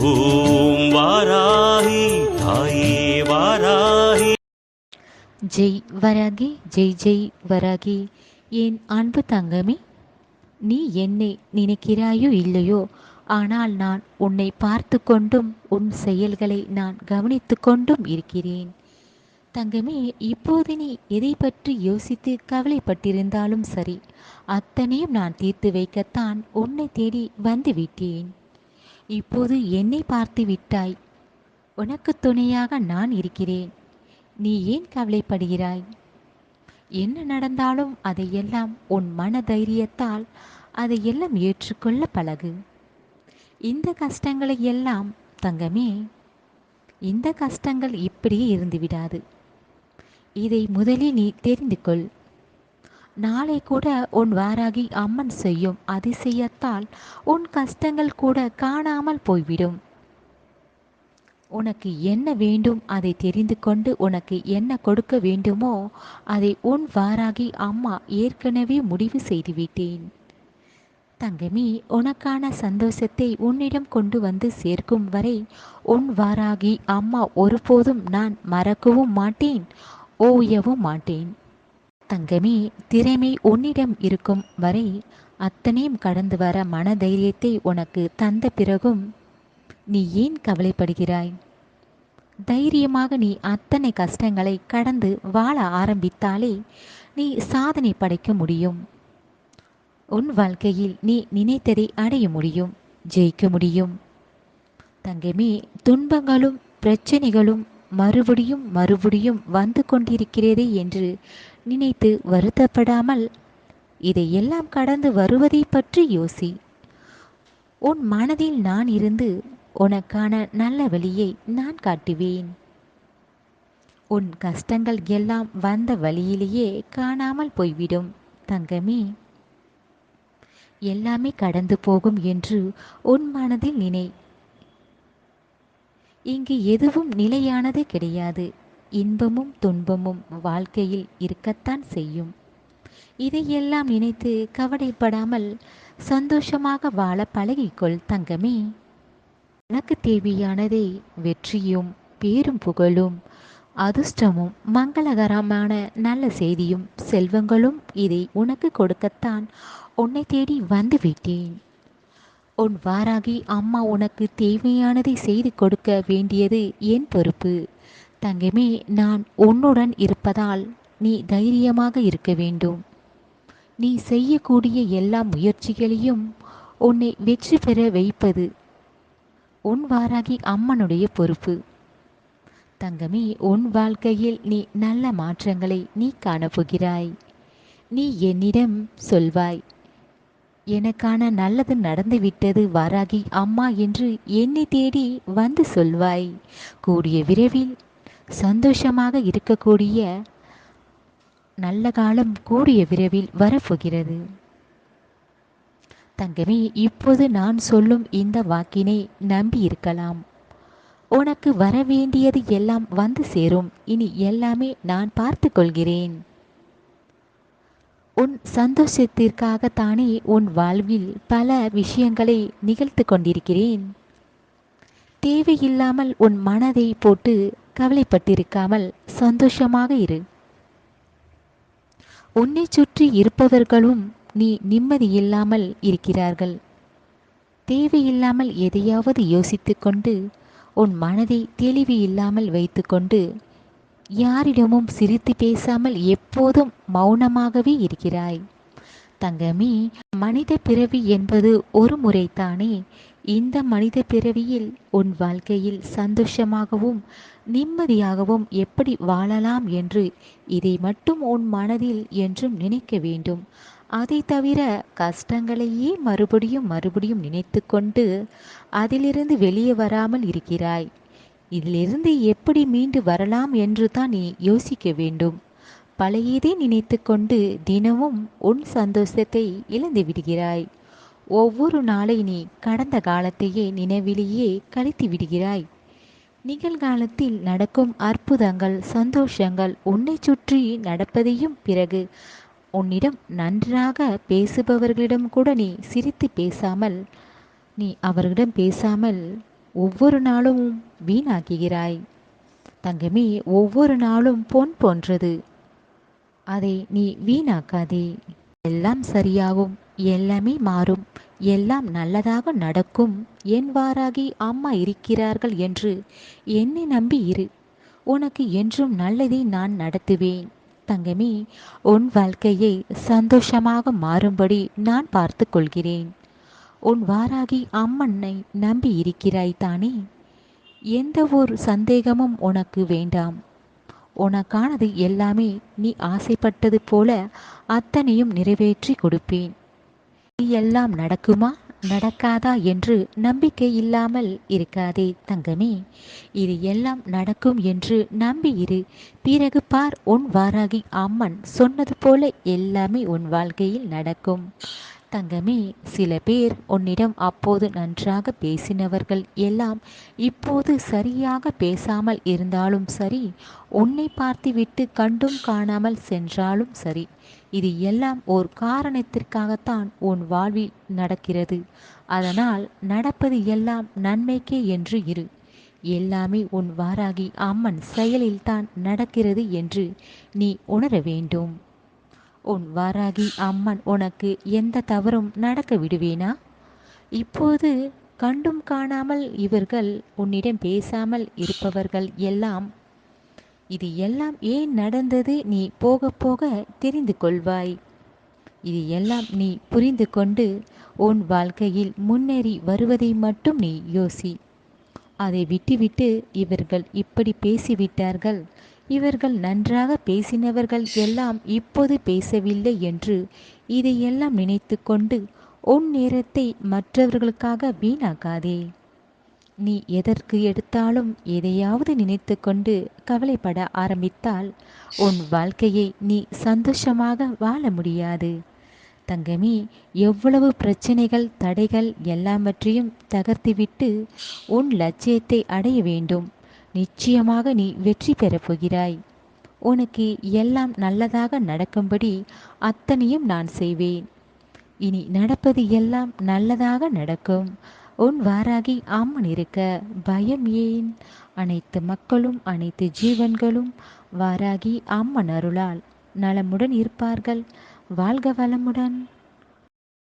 ஓம் வாராகி தாயே வாராகி. ஜெய் வராகி ஜெய் ஜெய் வராகி. என் அன்பு தங்கமே நீ என்னை நினைக்கிறாயோ இல்லையோ ஆனால் நான் உன்னை பார்த்து கொண்டும் உன் செயல்களை நான் கவனித்து கொண்டும் இருக்கிறேன். தங்கமே இப்போது நீ எதை பற்றி யோசித்து கவலைப்பட்டிருந்தாலும் சரி அத்தனையும் நான் தீர்த்து வைக்கத்தான் உன்னை தேடி வந்துவிட்டேன். இப்போது என்னை பார்த்து விட்டாய். உனக்கு துணையாக நான் இருக்கிறேன். நீ ஏன் கவலைப்படுகிறாய்? என்ன நடந்தாலும் அதையெல்லாம் உன் மன தைரியத்தால் அதையெல்லாம் ஏற்றுக்கொள்ள பழகு. இந்த கஷ்டங்களை எல்லாம் தங்கமே இந்த கஷ்டங்கள் இப்படியே இருந்து விடாது இதை முதலில் நீ தெரிந்து கொள். நாளை கூட உன் வாராகி அம்மன் செய்யும் அதிசயத்தால் உன் கஷ்டங்கள் கூட காணாமல் போய்விடும். உனக்கு என்ன வேண்டும்? அதை தெரிந்து கொண்டு உனக்கு என்ன கொடுக்க வேண்டுமோ அதை உன் வாராகி அம்மா ஏற்கனவே முடிவு செய்துவிட்டேன். தங்கமி உனக்கான சந்தோஷத்தை உன்னிடம் கொண்டு வந்து சேர்க்கும் வரை உன் வாராகி அம்மா ஒருபோதும் நான் மறக்கவும் மாட்டேன் ஓயவும் மாட்டேன். தங்கமே திறமை உன்னிடம் இருக்கும் வரை அத்தனையும் கடந்து வர மனதைரியத்தை உனக்கு தந்த பிறகும் நீ ஏன் கவலைப்படுகிறாய்? தைரியமாக நீ அத்தனை கஷ்டங்களை கடந்து வாழ ஆரம்பித்தாலே நீ சாதனை படைக்க முடியும். உன் வாழ்க்கையில் நீ நினைத்ததை அடைய முடியும் ஜெயிக்க முடியும். தங்கமே துன்பங்களும் பிரச்சனைகளும் மறுபடியும் மறுபடியும் வந்து கொண்டிருக்கிறதே என்று நினைத்து வருத்தப்படாமல் இதையெல்லாம் கடந்து வருவதை பற்றி யோசி. உன் மனதில் நான் இருந்து உனக்கான நல்ல வழியை நான் காட்டுவேன். உன் கஷ்டங்கள் எல்லாம் வந்த வழியிலேயே காணாமல் போய்விடும் தங்கமே. எல்லாமே கடந்து போகும் என்று உன் மனதில் நினை. இங்கு எதுவும் நிலையானது கிடையாது. இன்பமும் துன்பமும் வாழ்க்கையில் இருக்கத்தான் செய்யும். இதையெல்லாம் நினைத்து கவலைப்படாமல் சந்தோஷமாக வாழ பழகிக்கொள் தங்கமே. உனக்கு தேவையானதை வெற்றியும் பேரும் புகழும் அதிர்ஷ்டமும் மங்களகரமான நல்ல செய்தியும் செல்வங்களும் இதை உனக்கு கொடுக்கத்தான் உன்னை தேடி வந்து விட்டேன் உன் வாராகி அம்மா உனக்கு தேவையானதை செய்து கொடுக்க வேண்டியது என் பொறுப்பு. தங்கமே நான் உன்னுடன் இருப்பதால் நீ தைரியமாக இருக்க வேண்டும். நீ செய்யக்கூடிய எல்லா முயற்சிகளையும் உன்னை வெற்றி பெற வைப்பது உன் வாராகி அம்மனுடைய பொறுப்பு. தங்கமே உன் வாழ்க்கையில் நீ நல்ல மாற்றங்களை நீ காணப்போகிறாய். நீ என்னிடம் சொல்வாய் எனக்கான நல்லது நடந்துவிட்டது வாராகி அம்மா என்று என்னை தேடி வந்து சொல்வாய். கூடிய விரைவில் சந்தோஷமாக இருக்கக்கூடிய நல்ல காலம் கூடிய விரைவில் வரப்போகிறது. தங்கமே இப்போது நான் சொல்லும் இந்த வாக்கினை நம்பி இருக்கலாம். உனக்கு வர வேண்டியது எல்லாம் வந்து சேரும். இனி எல்லாமே நான் பார்த்து கொள்கிறேன். உன் சந்தோஷத்திற்காகத்தானே உன் வாழ்வில் பல விஷயங்களை நிகழ்த்து கொண்டிருக்கிறேன். தேவையில்லாமல் உன் மனதை போட்டு கவலைப்பட்டிருக்காமல் சந்தோஷமாக இரு. உன்னை சுற்றி இருப்பவர்களும் நீ நிம்மதியில்லாமல் இருக்கிறார்கள். தேவையில்லாமல் எதையாவது யோசித்துக்கொண்டு உன் மனதை தெளிவு இல்லாமல் வைத்துக்கொண்டு யாரிடமும் சிரித்து பேசாமல் எப்போதும் மௌனமாகவே இருக்கிறாய். தங்கமி மனித பிறவி என்பது ஒரு முறைத்தானே இந்த மனித பிறவியில் உன் வாழ்க்கையில் சந்தோஷமாகவும் நிம்மதியாகவும் எப்படி வாழலாம் என்று இதை மட்டும் உன் மனதில் என்றும் நினைக்க வேண்டும். அதை தவிர கஷ்டங்களையே மறுபடியும் மறுபடியும் நினைத்து கொண்டு அதிலிருந்து வெளியே வராமல் இருக்கிறாய். இதிலிருந்து எப்படி மீண்டு வரலாம் என்று தான் நீ யோசிக்க வேண்டும். பழையதை நினைத்து கொண்டு தினமும் உன் சந்தோஷத்தை இழந்து விடுகிறாய். ஒவ்வொரு நாளை நீ கடந்த காலத்தையே நினைவிலேயே கழித்து விடுகிறாய். நிகழ்காலத்தில் நடக்கும் அற்புதங்கள் சந்தோஷங்கள் உன்னை சுற்றி நடப்பதையும் பிறகு உன்னிடம் நன்றாக பேசுபவர்களிடம் கூட நீ சிரித்து பேசாமல் நீ அவர்களிடம் பேசாமல் ஒவ்வொரு நாளும் வீணாக்குகிறாய். தங்கமே ஒவ்வொரு நாளும் பொன் போன்றது. அதை நீ வீணாக்காதே. எல்லாம் சரியாகும் எல்லாமே மாறும் எல்லாம் நல்லதாக நடக்கும். என் வாராகி அம்மா இருக்கிறார்கள் என்று என்னை நம்பி இரு. உனக்கு என்றும் நல்லதை நான் நடத்துவேன். தங்கமே உன் வாழ்க்கையை சந்தோஷமாக மாறும்படி நான் பார்த்து கொள்கிறேன். உன் வாராகி அம்மனை நம்பி இருக்கிறாய் தானே? எந்த ஒரு சந்தேகமும் உனக்கு வேண்டாம். உனக்கானது எல்லாமே நீ ஆசைப்பட்டது போல அத்தனையும் நிறைவேற்றி கொடுப்பேன். எல்லாம் நடக்குமா? நடக்காதா என்று நம்பிக்கை இல்லாமல் இருக்காதே தங்கமே. இது எல்லாம் நடக்கும் என்று நம்பி இரு. பிறகு பார் உன் வாராகி அம்மன் சொன்னது போல எல்லாமே உன் வாழ்க்கையில் நடக்கும். தங்கமே சில பேர் உன்னிடம் அப்போது நன்றாக பேசினவர்கள் எல்லாம் இப்போது சரியாக பேசாமல் இருந்தாலும் சரி உன்னை பார்த்துவிட்டு கண்டும் காணாமல் சென்றாலும் சரி. இது எல்லாம் ஒரு காரணத்திற்காகத்தான் உன் வாழ்வில் நடக்கிறது. அதனால் நடப்பது எல்லாம் நன்மைக்கே என்று இரு. எல்லாமே உன் வாராகி அம்மன் செயலில்தான் நடக்கிறது என்று நீ உணர வேண்டும். உன் வாராகி அம்மன் உனக்கு எந்த தவறும் நடக்க விடுவேனா? இப்போது கண்டும் காணாமல் இவர்கள் உன்னிடம் பேசாமல் இருப்பவர்கள் எல்லாம் இது எல்லாம் ஏன் நடந்தது நீ போக போக தெரிந்து கொள்வாய்? இது எல்லாம் நீ புரிந்து கொண்டு உன் வாழ்க்கையில் முன்னேறி வருவதை மட்டும் நீ யோசி. அதை விட்டுவிட்டு இவர்கள் இப்படி பேசிவிட்டார்கள் இவர்கள் நன்றாக பேசினவர்கள் எல்லாம் இப்போது பேசவில்லை என்று இதையெல்லாம் நினைத்து கொண்டு உன் நேரத்தை மற்றவர்களுக்காக வீணாக்காதே. நீ எதற்கு எடுத்தாலும் எதையாவது நினைத்து கொண்டு கவலைப்பட ஆரம்பித்தால் உன் வாழ்க்கையை நீ சந்தோஷமாக வாழ முடியாது. தங்கமே எவ்வளவு பிரச்சனைகள் தடைகள் எல்லாவற்றையும் தகர்த்துவிட்டு உன் லட்சியத்தை அடைய வேண்டும். நிச்சயமாக நீ வெற்றி பெறப் போகிறாய். உனக்கு எல்லாம் நல்லதாக நடக்கும்படி அத்தனையும் நான் செய்வேன். இனி நடப்பது எல்லாம் நல்லதாக நடக்கும். உன் வாராகி அம்மன் இருக்க பயம் ஏன்? அனைத்து மக்களும் அனைத்து ஜீவன்களும் வாராகி அம்மன் அருளால் நலமுடன் இருப்பார்கள். வாழ்க வளமுடன்.